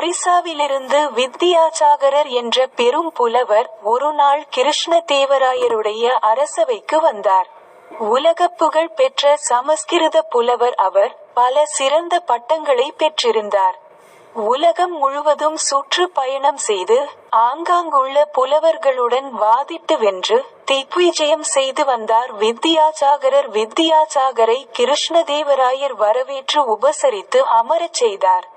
ஒரிசாவிலிருந்து வித்யாசாகரர் என்ற பெரும் புலவர் ஒருநாள் கிருஷ்ணதேவராயருடைய அரசவைக்கு வந்தார். உலகப் புகழ் பெற்ற சமஸ்கிருத புலவர் அவர், பல சிறந்த பட்டங்களைப் பெற்றிருந்தார். உலகம் முழுவதும் சுற்று பயணம் செய்து, ஆங்காங்குள்ள புலவர்களுடன் வாதிட்டு வென்று, திக்விஜயம் செய்து வந்தார் வித்தியாசாகரர் வித்தியாசாகரை கிருஷ்ணதேவராயர் வரவேற்று உபசரித்து அமரச் செய்தார்.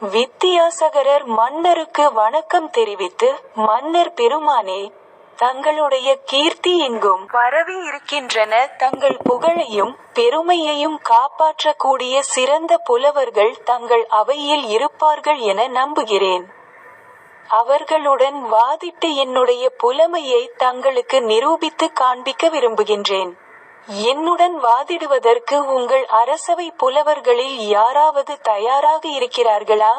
வித்தியாசகரர் மன்னருக்கு வணக்கம் தெரிவித்து, மன்னர் பெருமானே, தங்களுடைய கீர்த்தி எங்கும் பரவி இருக்கின்றன தங்கள் புகழையும், பெருமையையும் காப்பாற்றக்கூடிய சிறந்த புலவர்கள் தங்கள் அவையில் இருப்பார்கள் என நம்புகிறேன். அவர்களுடன் வாதிட்டு என்னுடைய புலமையை தங்களுக்கு நிரூபித்துக் காண்பிக்க விரும்புகின்றேன். என்னுடன் வாதிடுவதற்கு உங்கள் அரசவை புலவர்களில் யாராவது தயாராக இருக்கிறார்களா?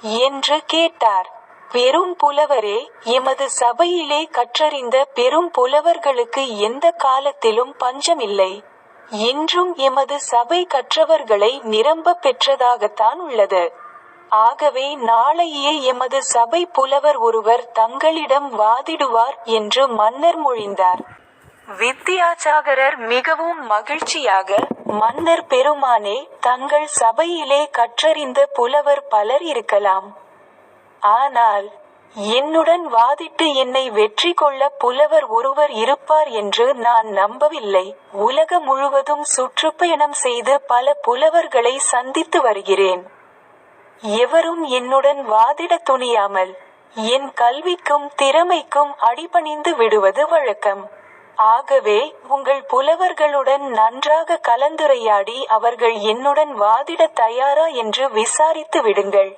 என்று கேட்டார். பெரும் புலவரே, எமது சபையிலே கற்றறிந்த பெரும் புலவர்களுக்கு எந்தக் காலத்திலும் பஞ்சமில்லை. இன்றும் எமது சபை கற்றவர்களை நிரம்பப் பெற்றதாகத்தான் உள்ளது. ஆகவே நாளையே எமது சபை புலவர் ஒருவர் தங்களிடம் வாதிடுவார் என்று மன்னர் மொழிந்தார். வித்தியாசாகரர் மிகவும் மகிழ்ச்சியாக, மன்னர் பெருமானே, தங்கள் சபையிலே கற்றறிந்த புலவர் பலர் இருக்கலாம். ஆனால், என்னுடன் வாதிட்டு என்னை வெற்றி கொள்ள புலவர் ஒருவர் இருப்பார் என்று நான் நம்பவில்லை. உலகம் முழுவதும் சுற்றுப்பயணம் செய்து பல புலவர்களை சந்தித்து வருகிறேன். எவரும் என்னுடன் வாதிடத் துணியாமல், என் கல்விக்கும் திறமைக்கும் அடிபணிந்து விடுவது வழக்கம். ஆகவே, உங்கள் புலவர்களுடன் நன்றாக கலந்துரையாடி அவர்கள் என்னுடன் வாதிடத் தயாரா என்று விசாரித்து விடுங்கள்.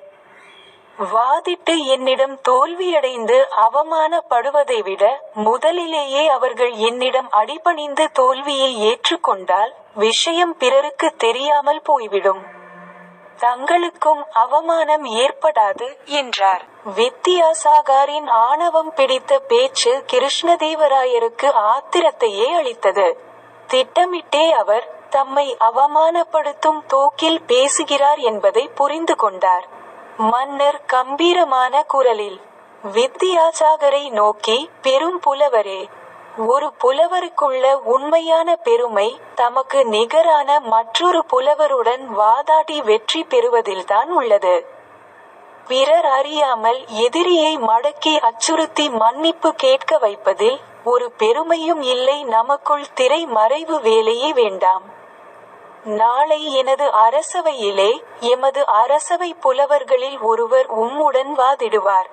வாதிட்டு என்னிடம் தோல்வியடைந்து அவமானப்படுவதை விட முதலிலேயே அவர்கள் என்னிடம் அடிபணிந்து தோல்வியை ஏற்றுக்கொண்டால் விஷயம் பிறருக்குத் தெரியாமல் போய்விடும். தங்களுக்கும் அவமானம் ஏற்படாது, என்றார். வித்தியாசாகரின் ஆணவம் பிடித்த பேச்சு கிருஷ்ணதேவராயருக்கு ஆத்திரத்தையே அளித்தது. திட்டமிட்டே அவர், தம்மை அவமானப்படுத்தும் தோக்கில் பேசுகிறார் என்பதை புரிந்து கொண்டார். மன்னர் கம்பீரமான குரலில், வித்தியாசாகரை நோக்கி, பெரும் புலவரே, ஒரு புலவருக்குள்ள உண்மையான பெருமை, தமக்கு நிகரான மற்றொரு புலவருடன் வாதாடி வெற்றி பெறுவதில்தான் உள்ளது. பிறர் அறியாமல் எதிரியை மடக்கி அச்சுறுத்தி மன்னிப்பு கேட்க வைப்பதில், ஒரு பெருமையும் இல்லை நமக்குள் திரை மறைவு வேலையே வேண்டாம். நாளை எனது அரசவையிலே, எமது அரசவை புலவர்களில் ஒருவர் உம்முடன் வாதிடுவார்.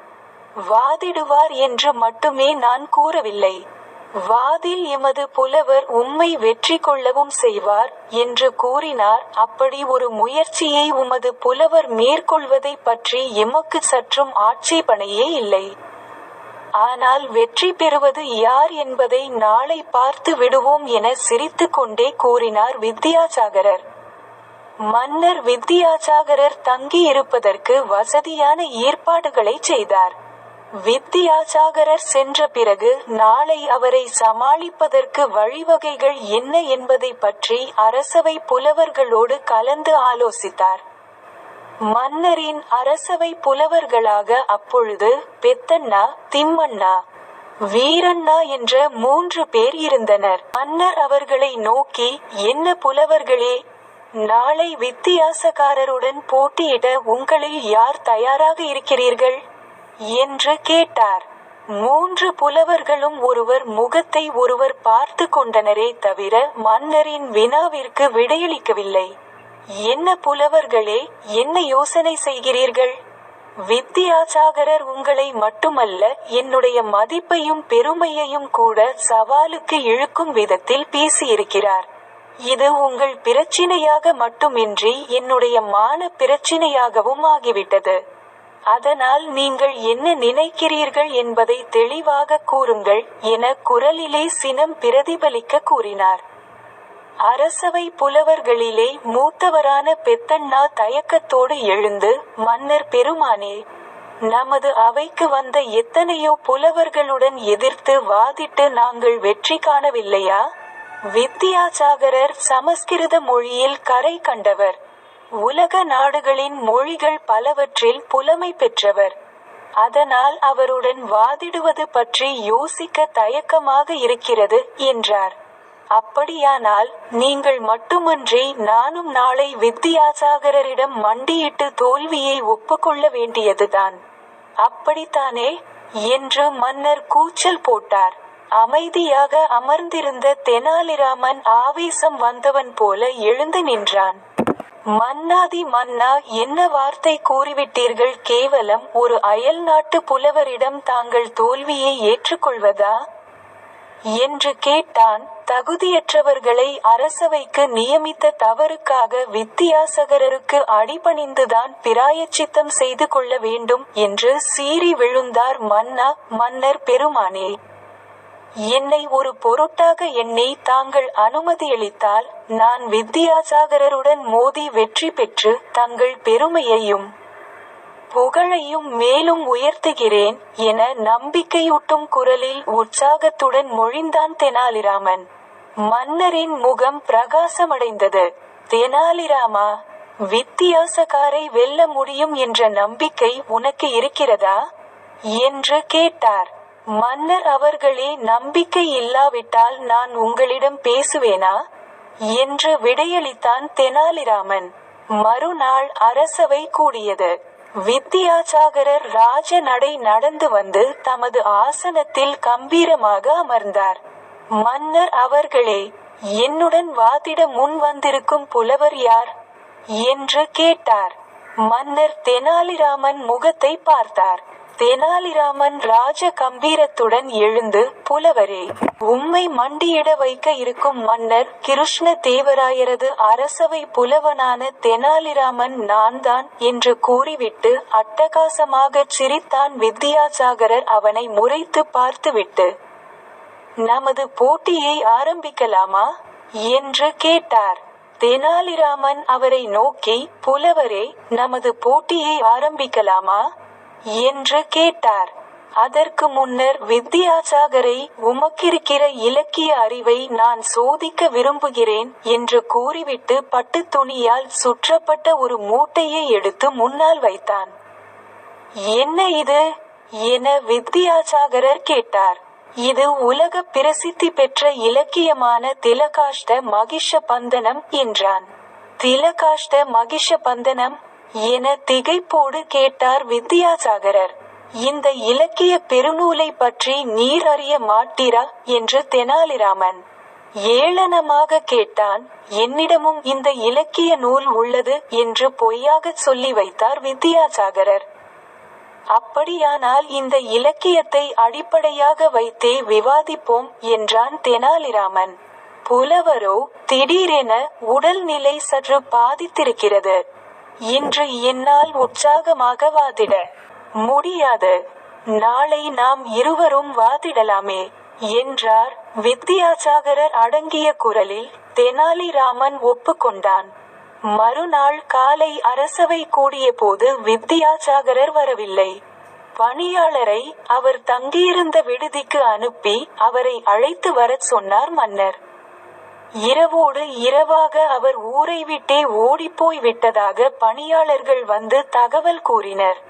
வாதிடுவார் என்று மட்டுமே நான் கூறவில்லை. வாதில் எமது புலவர் உம்மை வெற்றி கொள்ளவும் செய்வார், என்று கூறினார் அப்படி ஒரு முயற்சியை உமது புலவர் மேற்கொள்வதைப் பற்றி எமக்கு சற்றும் ஆட்சேபணையே இல்லை. ஆனால் வெற்றி பெறுவது யார் என்பதை நாளை பார்த்து விடுவோம் என சிரித்து கொண்டே கூறினார் வித்தியாசாகரர். மன்னர் வித்தியாசாகரர் தங்கியிருப்பதற்கு வசதியான ஏற்பாடுகளைச் செய்தார். வித்தியாசாகரர் சென்ற பிறகு நாளை அவரை சமாளிப்பதற்கு வழிவகைகள் என்ன என்பதைப் பற்றி அரசவை புலவர்களோடு கலந்து ஆலோசித்தார். மன்னரின் அரசவை புலவர்களாக அப்பொழுது, பெத்தண்ணா, திம்மண்ணா, வீரண்ணா என்ற மூன்று பேர் இருந்தனர். மன்னர் அவர்களை நோக்கி, என்ன புலவர்களே, நாளை வித்தியாசகாரருடன் போட்டியிட உங்களில் யார் தயாராக இருக்கிறீர்கள்? என்று கேட்டார். மூன்று புலவர்களும் ஒருவர் முகத்தை ஒருவர் பார்த்து கொண்டனரே தவிர மன்னரின் வினாவிற்கு விடையளிக்கவில்லை. என்ன புலவர்களே, என்ன யோசனை செய்கிறீர்கள்? வித்தியாசாகரர் உங்களை மட்டுமல்ல என்னுடைய மதிப்பையும் பெருமையையும் கூட சவாலுக்கு இழுக்கும் விதத்தில் பேசியிருக்கிறார். இது உங்கள் பிரச்சினையாக மட்டுமின்றி என்னுடைய மான பிரச்சினையாகவும் ஆகிவிட்டது. அதனால் நீங்கள் என்ன நினைக்கிறீர்கள் என்பதை தெளிவாகக் கூறுங்கள், என குரலிலே சினம் பிரதிபலிக்க கூறினார். அரசவை புலவர்களிலே மூத்தவரான பெத்தண்ணா தயக்கத்தோடு எழுந்து, மன்னர் பெருமானே, நமது அவைக்கு வந்த எத்தனையோ புலவர்களுடன் எதிர்த்து வாதிட்டு நாங்கள் வெற்றி காணவில்லையா? வித்தியாசாகரர் சமஸ்கிருத மொழியில் கரை கண்டவர். உலக நாடுகளின் மொழிகள் பலவற்றில் புலமை பெற்றவர். அதனால் அவருடன் வாதிடுவது பற்றி யோசிக்க தயக்கமாக இருக்கிறது என்றார். அப்படியானால் நீங்கள் மட்டுமன்றி நானும் நாளை வித்தியாசாகரரிடம் மண்டியிட்டு தோல்வியை ஒப்புக்கொள்ள வேண்டியதுதான். அப்படித்தானே? என்று மன்னர் கூச்சல் போட்டார். அமைதியாக அமர்ந்திருந்த தெனாலிராமன் ஆவேசம் வந்தவன் போல எழுந்து நின்றான். மன்னாதி மன்னா என்ன வார்த்தை கூறிவிட்டீர்கள்? கேவலம் ஒரு அயல் நாட்டு புலவரிடம் தாங்கள் தோல்வியை ஏற்றுக்கொள்வதா? என்று கேட்டான். தகுதியற்றவர்களை அரசவைக்கு நியமித்த தவறுக்காக வித்தியாசகரருக்கு அடிபணிந்துதான் பிராயச்சித்தம் செய்து கொள்ள வேண்டும் என்று சீறி விழுந்தார் மன்னா மன்னர் பெருமானே. என்னை ஒரு பொருட்டாக எண்ணி தாங்கள் அனுமதியளித்தால் நான் வித்தியாசாகரருடன் மோதி வெற்றி பெற்று தங்கள் பெருமையையும் புகழையும் மேலும் உயர்த்துகிறேன் என நம்பிக்கையூட்டும் குரலில் உற்சாகத்துடன் மொழிந்தான் தெனாலிராமன். மன்னரின் முகம் பிரகாசமடைந்தது. தெனாலிராமா வித்தியாசகாரை வெல்ல முடியும் என்ற நம்பிக்கை உனக்கு இருக்கிறதா? என்று கேட்டார். மன்னர் அவர்களே நம்பிக்கை இல்லாவிட்டால் நான் உங்களிடம் பேசுவேனா? என்று விடையளித்தான் தெனாலிராமன். மறுநாள் அரசவை கூடியது. வித்தியாசாகரர் ராஜ நடை நடந்து வந்து தமது ஆசனத்தில் கம்பீரமாக அமர்ந்தார். மன்னர் அவர்களே என்னுடன் வாதிட முன் வந்திருக்கும் புலவர் யார்? என்று கேட்டார். மன்னர் தெனாலிராமன் முகத்தை பார்த்தார். தெனாலிராமன் ராஜ கம்பீரத்துடன் எழுந்து புலவரே உம்மை மண்டியிட வைக்க இருக்கும் மன்னர் கிருஷ்ண தேவராயரது அரசவை புலவனான தெனாலிராமன் நான் தான் என்று கூறிவிட்டு அட்டகாசமாகச் சிரித்தான் வித்தியாசாகரர் அவனை முறைத்து பார்த்துவிட்டு நமது போட்டியை ஆரம்பிக்கலாமா? என்று கேட்டார். தெனாலிராமன் அவரை நோக்கி புலவரே நமது போட்டியை ஆரம்பிக்கலாமா? என்று கேட்டார். அதற்கு முன்னர் வித்யாசாகரை உமக்கிருக்கிற இலக்கிய அறிவை நான் சோதிக்க விரும்புகிறேன் என்று கூறிவிட்டு பட்டு துணியால் சுற்றப்பட்ட ஒரு மூட்டையை எடுத்து முன்னால் வைத்தான். என்ன இது? என வித்தியாசாகரர் கேட்டார். இது உலக பிரசித்தி பெற்ற இலக்கியமான திலகாஷ்ட மகிஷ பந்தனம் என்றான். திலகாஷ்ட மகிஷ பந்தனம் என திகைப்போடு கேட்டார் வித்தியாசாகரர் இந்த இலக்கிய பெருநூலை பற்றி நீர் அறிய மாட்டீரா? என்று தெனாலிராமன். ஏளனமாக கேட்டான் என்னிடமும் இந்த இலக்கிய நூல் உள்ளது என்று பொய்யாகச் சொல்லி வைத்தார் வித்தியாசாகரர் அப்படியானால் இந்த இலக்கியத்தை அடிப்படையாக வைத்தே விவாதிப்போம் என்றான் தெனாலிராமன். புலவரோ திடீரென உடல்நிலை சற்று பாதித்திருக்கிறது. இன்று என்னால் உற்சாகமாக வாதிட முடியாது. நாளை நாம் இருவரும் வாதிடலாமே என்றார் வித்யாசாகரர் அடங்கிய குரலில் தெனாலிராமன் ஒப்புக்கொண்டான். மறுநாள் காலை அரசவை கூடிய போது வித்யாசாகரர் வரவில்லை. பணியாளரை அவர் தங்கியிருந்த விடுதிக்கு அனுப்பி அவரை அழைத்து வரச் சொன்னார் மன்னர். இரவோடு இரவாக அவர் ஊரை விட்டே ஓடிப்போய் விட்டதாக பணியாளர்கள் வந்து தகவல் கூறினர்.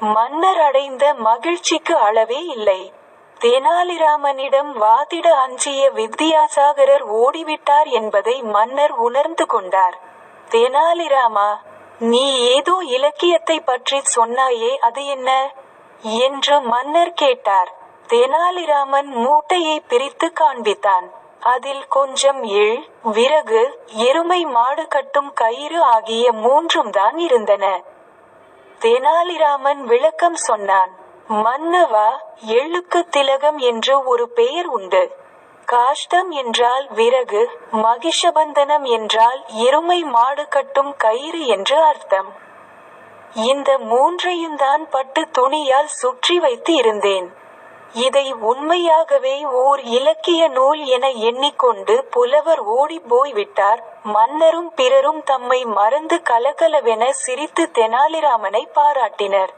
மன்னர் அடைந்த மகிழ்ச்சிக்கு அளவே இல்லை. தெனாலிராமனிடம் வாதிட அஞ்சிய வித்யாசாகரர் ஓடிவிட்டார் என்பதை மன்னர் உணர்ந்து கொண்டார். தெனாலிராமா நீ ஏதோ இலக்கியத்தை பற்றி சொன்னாயே அது என்ன? என்று மன்னர் கேட்டார். தெனாலிராமன் மூட்டையை பிரித்து காண்பித்தான். அதில் கொஞ்சம் எள் விறகு எருமை மாடு கட்டும் கயிறு ஆகிய மூன்றும் தான் இருந்தன. தெனாலிராமன் விளக்கம் சொன்னான் மன்னவா எள்ளுக்கு திலகம் என்று ஒரு பெயர் உண்டு. காஷ்டம் என்றால் விறகு மகிஷபந்தனம் என்றால் எருமை மாடு கட்டும் கயிறு என்று அர்த்தம். இந்த மூன்றையும் தான் பட்டு துணியால் சுற்றி வைத்து இருந்தேன். இதை உண்மையாகவே ஓர் இலக்கிய நூல் என எண்ணிக்கொண்டு புலவர் ஓடி போய்விட்டார். மன்னரும் பிறரும் தம்மை மறந்து கலகலவென சிரித்து தெனாலிராமனை பாராட்டினர்.